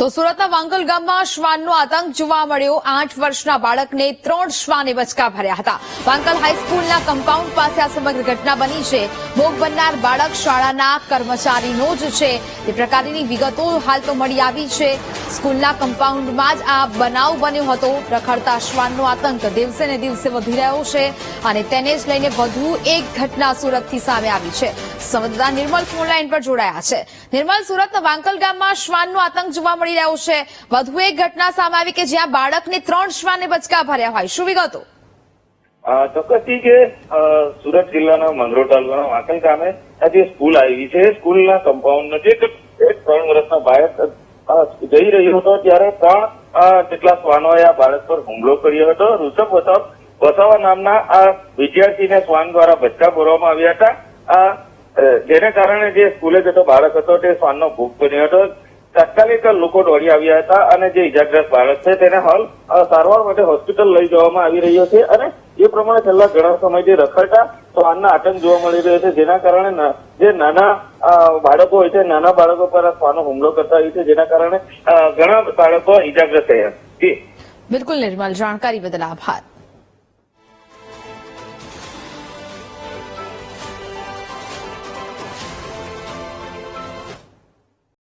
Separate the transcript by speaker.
Speaker 1: તો સુરતના વાંકલ ગામમાં શ્વાનનો આતંક જોવા મળ્યો. આઠ વર્ષના બાળકને ત્રણ શ્વાને બચકા ભર્યા હતા. વાંકલ હાઈસ્કૂલના કમ્પાઉન્ડ પાસે આ સમગ્ર ઘટના બની છે. ભોગ બનનાર બાળક શાળાના કર્મચારીનો જ છે. તે પ્રકારની વિગતો હાલ તો મળી આવી છે. સ્કૂલના કમ્પાઉન્ડમાં જ આ બનાવ બન્યો હતો. રખડતા શ્વાનનો આતંક દિવસે ને દિવસે વધી રહ્યો છે અને તેને જ લઈને વધુ એક ઘટના સુરતથી સામે આવી છે. સંવાદદાતા નિર્મલ ફોનલાઈન પર જોડાયા છે. નિર્મલ સુરતના વાંકલ ગામમાં શ્વાનનો આતંક જોવા મળી રહ્યો છે. વધુ એક ઘટના સામે આવી કે જ્યાં બાળકને ત્રણ શ્વાને બચકા ભર્યા હોય. શું વિગતો?
Speaker 2: ચોક્કસથી કે સુરત જિલ્લાના મંગરોળ તાલુકાના વાંકલ ગામે જે સ્કૂલ આવી છે. સ્કૂલના કમ્પાઉન્ડ નજીક એક ત્રણ વર્ષના બાળક જઈ રહ્યો હતો ત્યારે ત્રણ જેટલા શ્વાનોએ આ બાળક પર હુમલો કર્યો હતો. ઋષભ વસાવ વસાવા નામના આ વિદ્યાર્થીને શ્વાન દ્વારા બચકા ભરવામાં આવ્યા હતા. આ, જેને કારણે જે સ્કૂલે જતો બાળક હતો, તે શ્વાનનો ભૂખ બન્યો હતો. તાત્કાલિક લોકો દોડી આવ્યા હતા અને જે ઇજાગ્રસ્ત બાળક છે, તેને હાલ સારવાર માટે હોસ્પિટલ લઈ જવામાં આવી રહ્યો છે અને એ પ્રમાણે છેલ્લા ઘણા સમયથી રખડતા શ્વાનના આતંક જોવા મળી રહ્યો છે. જેના કારણે જે નાના બાળકો હોય છે, નાના બાળકો પર શ્વાનો હુમલો કરતા હોય છે, જેના કારણે ઘણા બાળકો ઇજાગ્રસ્ત થયા.
Speaker 1: બિલકુલ નિર્મલ, જાણકારી બદલ આભાર.